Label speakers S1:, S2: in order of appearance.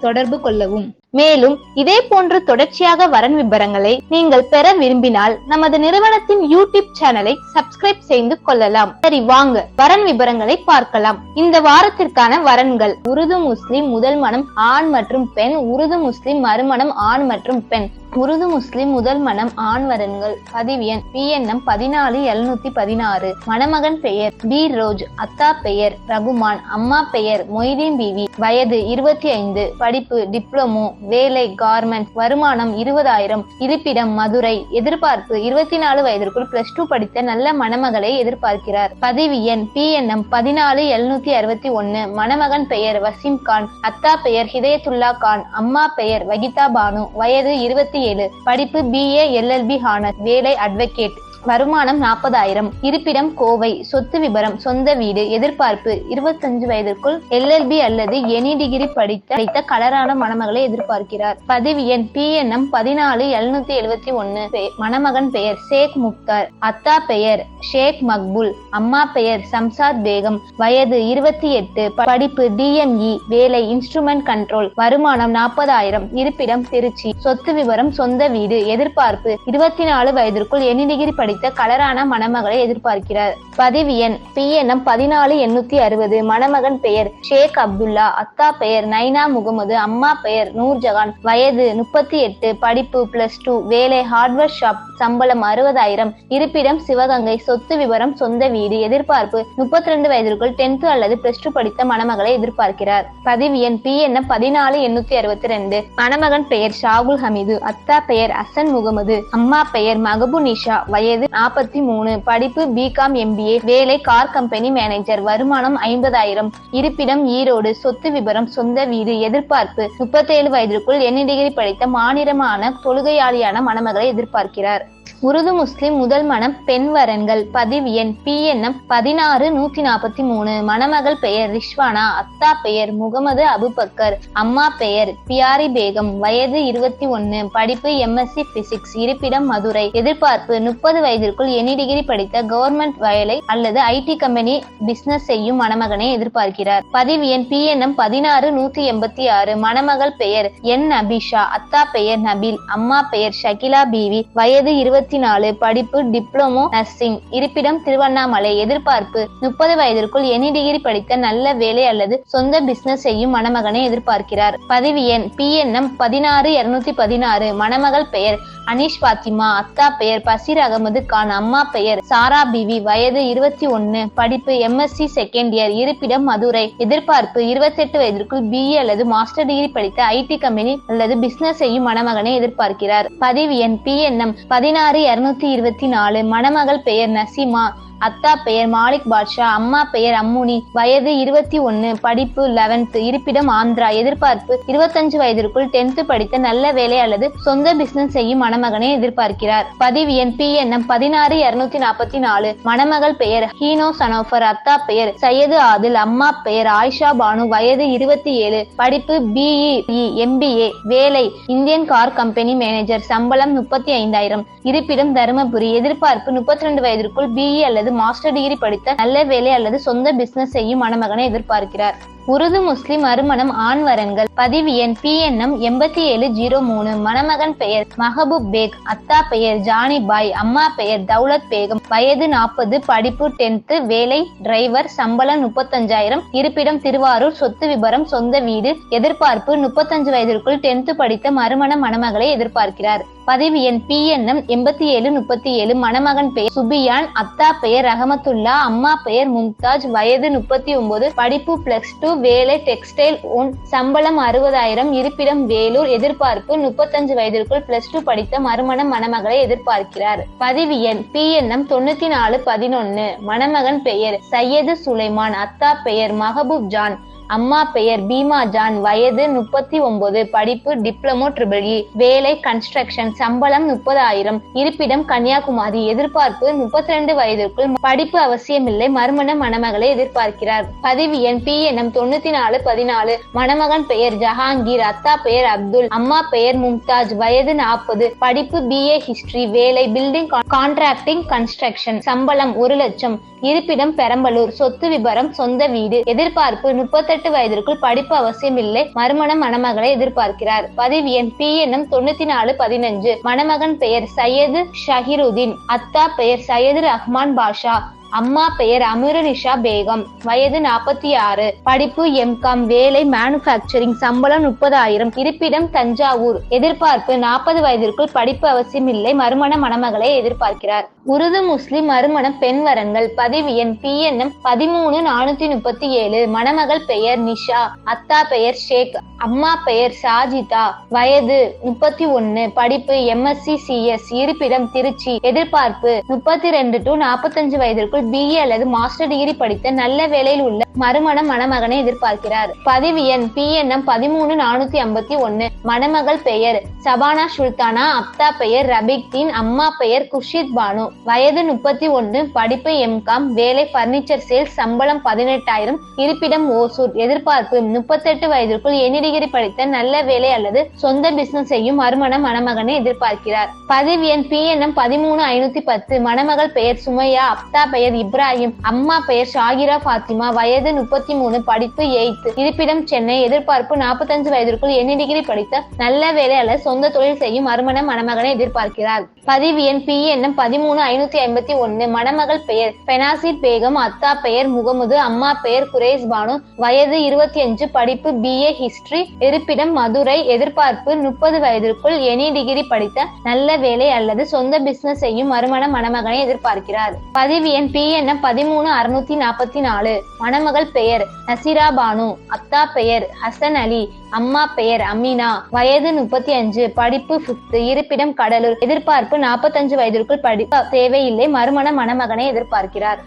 S1: தொடர்பு கொள்ளவும். மேலும் இதே போன்று தொடர்ச்சியாக வரன் விபரங்களை நீங்கள் பெற விரும்பினால் நமது நிறுவனத்தின் யூடியூப் சேனலை சப்ஸ்கிரைப் செய்து கொள்ளலாம். சரி வாங்க. வரன் விபரங்களை பார்க்கலாம். இந்த வாரத்திற்கான வரன்கள். உருது முஸ்லிம் முதல் மனம் ஆண் மற்றும் பெண். உருது முஸ்லிம் மறுமணம் ஆண் மற்றும் பெண். உருது முஸ்லிம் முதல் மனம் ஆண் வரன்கள். பதிவு எண். பிஎன்எம் பதினாலு எழுநூத்தி பதினாறு. மணமகன் பெயர். பி ரோஜ். அத்தா பெயர். ரகுமான். அம்மா பெயர். மொய்தீன் பிவி. வயது இருபத்தி ஐந்து. படிப்பு டிப்ளமோ வேலை கார்மெண்ட் வருமானம் இருபதாயிரம். இருப்பிடம் மதுரை. எதிர்பார்ப்பு இருபத்தி நாலு வயதிற்குள் பிளஸ் டூ படித்த நல்ல மணமகளை எதிர்பார்க்கிறார். பதிவு எண் பிஎன்எம் பதினாலு எழுநூத்தி அறுபத்தி ஒன்னு. மணமகன் பெயர் வசீம் கான். அத்தா பெயர் ஹிதயத்துல்லா கான். அம்மா பெயர் வகிதா பானு. வயது இருபத்தி ஏழு. படிப்பு பிஏ எல்எல்பி ஹானர் வேலை அட்வொகேட் வருமானம் நாற்பதாயிரம். இருப்பிடம் கோவை. சொத்து விபரம் சொந்த வீடு எதிர்பார்ப்பு. இருபத்தஞ்சு வயதிற்குள் எல்எல்பி அல்லது எனி டிகிரி படித்த கலரான மணமகளை எதிர்பார்க்கிறார். பதிவு எண் பிஎன்எம் பதினாலு எழுநூத்தி எழுபத்தி ஒன்னு. மணமகன் பெயர் ஷேக் முக்தார். அத்தா பெயர் ஷேக் மக்புல். அம்மா பெயர் சம்சாத் பேகம். வயது இருபத்தி எட்டு. படிப்பு டிஎம்இ வேலை இன்ஸ்ட்ருமெண்ட் கண்ட்ரோல். வருமானம் நாற்பதாயிரம். இருப்பிடம் திருச்சி. சொத்து விவரம் சொந்த வீடு எதிர்பார்ப்பு. இருபத்தி நாலு வயதிற்குள் எனி டிகிரி வைத்த கலரான மணமகளை எதிர்பார்க்கிறார். பதிவு எண் பிஎன்எம் பதினாலு எண்ணூத்தி அறுபது. மணமகன் பெயர் ஷேக் அப்துல்லா. அத்தா பெயர் நைனா முகமது. அம்மா பெயர் நூர்ஜஹான். வயது முப்பத்தி எட்டு. படிப்பு பிளஸ் டூ வேலை ஹார்ட்வேர் ஷாப் சம்பளம் அறுபதாயிரம். இருப்பிடம் சிவகங்கை. சொத்து விவரம் சொந்த வீடு. எதிர்பார்ப்பு முப்பத்தி ரெண்டு வயதிற்குள் டென்த் அல்லது பிளஸ் டூ படித்த மணமகளை எதிர்பார்க்கிறார். பதிவு எண் பி என்ன பதினாலு எண்ணூத்தி அறுபத்தி ரெண்டு மணமகன் பெயர் ஷாகுல் ஹமீது. அத்தா பெயர் அசன் முகமது. அம்மா பெயர் மகபு நிஷா. வயது நாற்பத்தி மூணு. படிப்பு பிகாம் எம்பிஏ வேலை கார் கம்பெனி மேனேஜர். வருமானம் ஐம்பதாயிரம். இருப்பிடம் ஈரோடு. சொத்து விபரம். சொந்த வீடு. எதிர்பார்ப்பு. முப்பத்தேழு வயதிற்குள் எண்ணெய் டிகிரி படித்த மாநிலமான தொழுகையாளியான மணமகளை எதிர்பார்க்கிறார். உருது முஸ்லிம் முதல் மனம் பெண் வரன்கள். பதிவு எண் பிஎன்எம் பதினாறு நூத்தி நாற்பத்தி மூணு. மணமகள் பெயர் ரிஷ்வானா அத்தா பெயர் முகமது அபுபக்கர் அம்மா பெயர் பியாரி பேகம். வயது இருபத்தி ஒன்னு. படிப்பு எம்எஸ்சி பிசிக்ஸ் இருப்பிடம் மதுரை. எதிர்பார்ப்பு முப்பது வயதிற்குள் எனி டிகிரி படித்த கவர்மெண்ட் வயலை அல்லது ஐடி கம்பெனி பிசினஸ் செய்யும் மணமகனை எதிர்பார்க்கிறார். பதிவு எண் பிஎன்எம் பதினாறு நூத்தி எண்பத்தி ஆறு. மணமகள் பெயர் என் நபிஷா அத்தா பெயர் நபில் அம்மா பெயர் ஷகிலா பீவி. வயது இருபத்தி இருபத்தி நாலு படிப்பு டிப்ளமோ நர்சிங். இருப்பிடம் திருவண்ணாமலை. எதிர்பார்ப்பு. முப்பது வயதிற்குள் எனி டிகிரி படித்த நல்ல வேலை அல்லது சொந்த பிசினஸ் செய்யும் மணமகனை எதிர்பார்க்கிறார். பதிவு எண். பி என் எம் பதினாறு இருநூத்தி பதினாறு. மணமகள் பெயர் அனீஷ் பாத்திமா அத்தா பெயர் பசீர் அகமது கான் அம்மா பெயர் சாரா பிவி வயது இருபத்தி ஒன்னு படிப்பு எம்எஸ்சி செகண்ட் இயர் இருப்பிடம் மதுரை. எதிர்பார்ப்பு இருபத்தி எட்டு வயதிற்குள் பிஇ அல்லது மாஸ்டர் டிகிரி படித்த ஐடி கம்பெனி அல்லது பிசினஸ் செய்யும் மணமகனை எதிர்பார்க்கிறார். பதிவு எண் பி என் எம் பதினாறு இருநூத்தி இருபத்தி நாலு மணமகள் பெயர் நசீமா. அத்தா பெயர் மாலிக் பாட்ஷா அம்மா பெயர் அம்முனி. வயது இருபத்தி ஒன்னு படிப்பு லெவன்த் இருப்பிடம் ஆந்திரா. எதிர்பார்ப்பு இருபத்தஞ்சு வயதிற்குள் டென்த் படித்த நல்ல வேலை அல்லது சொந்த பிசினஸ் செய்யும் மணமகனை எதிர்பார்க்கிறார். பதிவு எண் பி என் பதினாறு இருநூத்தி நாற்பத்தி நாலு. மணமகள் பெயர் ஹீனோ சனோஃபர் அத்தா பெயர் சையது ஆதில் அம்மா பெயர் ஆயிஷா பானு. வயது இருபத்தி ஏழு படிப்பு பிஇ எம்பிஏ e, வேலை இந்தியன் கார் கம்பெனி மேனேஜர். சம்பளம் முப்பத்தி ஐந்தாயிரம். இருப்பிடம் தருமபுரி. எதிர்பார்ப்பு முப்பத்தி ரெண்டு வயதிற்குள் பிஇ அல்லது அல்லது மாஸ்டர் டிகிரி படித்த நல்ல வேலை அல்லது சொந்த பிசினஸ் செய்யும் மணமகனை எதிர்பார்க்கிறார். உருது முஸ்லிம் மறுமணம் ஆண் வரன்கள். பதிவு எண் பிஎன்எம் எண்பத்தி ஏழு ஜீரோ மூணு. மணமகன் பெயர் மஹபூப் பேக் அத்தா பெயர் ஜானி பாய் அம்மா பெயர் தௌலத் பேகம். வயது நாற்பது படிப்பு டென்த் வேலை டிரைவர் சம்பளம் முப்பத்தஞ்சாயிரம். இருப்பிடம் திருவாரூர் சொத்து விபரம் சொந்த வீடு. எதிர்பார்ப்பு முப்பத்தஞ்சு வயதிற்குள் டென்த் படித்த மறுமண மணமகளை எதிர்பார்க்கிறார். பதிவு எண் பிஎன்எம் எண்பத்தி ஏழு முப்பத்தி ஏழு. மணமகன் பெயர் சுபியான் அத்தா பெயர் ரஹமத்துல்லா அம்மா பெயர் மும்தாஜ். வயது முப்பத்தி ஒன்பது படிப்பு பிளஸ் டூ வேலை டெக்ஸ்டைல் உன் சம்பளம் அறுபதாயிரம். இருப்பிடம் வேலூர் எதிர்பார்ப்பு முப்பத்தஞ்சு வயதிற்குள் பிளஸ் டூ படித்த மறுமண மணமகளை எதிர்பார்க்கிறார். பதிவு எண் பி பிஎன்எம் தொண்ணூத்தி நாலு பதினொன்னு. மணமகன் பெயர் சையது சுலைமான். அத்தா பெயர் மஹபூப் ஜான். அம்மா பெயர் பீமா ஜான் வயது முப்பத்தி ஒன்பது படிப்பு டிப்ளமோ ட்ரிபிள் இ e, வேலை கன்ஸ்ட்ரக்ஷன் சம்பளம் முப்பதாயிரம் இருப்பிடம் கன்னியாகுமரி எதிர்பார்ப்பு முப்பத்தி ரெண்டு வயதிற்குள் படிப்பு அவசியமில்லை மறுமண மணமகளை எதிர்பார்க்கிறார். பதிவு எண் பி எண்ணம் தொண்ணூத்தி நாலு பதினாலு மணமகன் பெயர் ஜஹாங்கீர் அத்தா பெயர் அப்துல் அம்மா பெயர் மும்தாஜ் வயது நாற்பது படிப்பு பிஏ ஹிஸ்டரி வேலை பில்டிங் கான்ட்ராக்டிங் கன்ஸ்ட்ரக்ஷன் சம்பளம் ஒரு லட்சம் இருப்பிடம் பெரம்பலூர் சொத்து விபரம் சொந்த வீடு எதிர்பார்ப்பு முப்பத்தி முப்பத்தெட்டு வயதிற்குள் படிப்பு அவசியமில்லை. மறுமண மணமகளை எதிர்பார்க்கிறார். பதிவு எண் பி எண்ணம் தொண்ணூத்தி நாலு பதினஞ்சு. மணமகன் பெயர் சையது ஷஹீருதீன். அத்தா பெயர் சையது ரஹ்மான் பாஷா. அம்மா பெயர் அமிரனிஷா பேகம். வயது நாற்பத்தி ஆறு படிப்பு எம்காம் வேலை மேனுஃபேக்சரிங் சம்பளம் முப்பதாயிரம். இருப்பிடம் தஞ்சாவூர். எதிர்பார்ப்பு நாற்பது வயதிற்குள் படிப்பு அவசியம் இல்லை மறுமண மணமகளை எதிர்பார்க்கிறார். உருது முஸ்லிம் மறுமண பெண் வரன்கள். பதிவு எண் பி பதிமூணு நானூத்தி முப்பத்தி ஏழு. மணமகள் பெயர் நிஷா. அத்தா பெயர் ஷேக். அம்மா பெயர் சாஜிதா. வயது முப்பத்தி ஒன்னு. படிப்பு எம்எஸ்சி சிஎஸ் இருப்பிடம் திருச்சி. எதிர்பார்ப்பு முப்பத்தி ரெண்டு டு நாற்பத்தஞ்சு வயதிற்குள் பிஏ அல்லது மாஸ்டர் டிகிரி படித்த நல்ல வேலையில் உள்ள மறுமண மணமகனை எதிர்பார்க்கிறார். பதிவு எண் பி எண்ணம் பதிமூணு நானூத்தி ஐம்பத்தி ஒன்னு. மணமகள் பெயர் சபானா சுல்தானா. அப்தா பெயர் ரபிக்தீன் அம்மா பெயர் குர்ஷித் பானு. வயது முப்பத்தி ஒன்று படிப்பு எம்காம் வேலை பர்னிச்சர் சேல்ஸ் சம்பளம் பதினெட்டாயிரம் இருப்பிடம் ஓசூர் எதிர்பார்ப்பு முப்பத்தெட்டு வயதிற்குள் எனி டிகிரி படித்த நல்ல வேலை அல்லது சொந்த பிசினஸ் செய்யும் மறுமண மணமகனை எதிர்பார்க்கிறார். பதிவு எண் பி எண்ணம் பதிமூணு ஐநூத்தி பத்து. மணமகள் பெயர் சுமையா அப்தா பெயர் இப்ராஹிம் அம்மா பெயர் ஷாகிரா பாத்திமா வயது முப்பத்தி மூணு படிப்பு எய்த் இருப்பிடம் சென்னை எதிர்பார்ப்பு நாற்பத்தஞ்சு வயதிற்குள் எனி டிகிரி படித்த நல்ல வேலை அல்லது சொந்த தொழில் செய்யும் மறுமண மணமகனை எதிர்பார்க்கிறார். பதிவு எண் பி எண்ணம் பதிமூணு ஐநூத்தி ஐம்பத்தி ஒன்னு. மணமகள் பெயர் பெனாசி பேகம் அத்தா பெயர் முகமது அம்மா பெயர் குரேஸ் பானு. வயது இருபத்தி அஞ்சு படிப்பு பிஏ ஹிஸ்டரி இருப்பிடம் மதுரை எதிர்பார்ப்பு முப்பது வயதிற்குள் எனி டிகிரி படித்த நல்ல வேலை அல்லது சொந்த பிசினஸ் செய்யும் மறுமண மணமகனை எதிர்பார்க்கிறார். பதிவு எண் பி எண்ணம் பதிமூணு அறுநூத்தி நாற்பத்தி நாலு. மணமகள் பெயர் நசிரா பானு. அத்தா பெயர் ஹசன் அலி. அம்மா பெயர் அமீனா. வயது முப்பத்தி அஞ்சு. படிப்பு பிப்த் இருப்பிடம் கடலூர். எதிர்பார்ப்பு நாற்பத்தஞ்சு வயதிற்குள் படிப்பு தேவையில்லை. மறுமண மணமகனை எதிர்பார்க்கிறார்.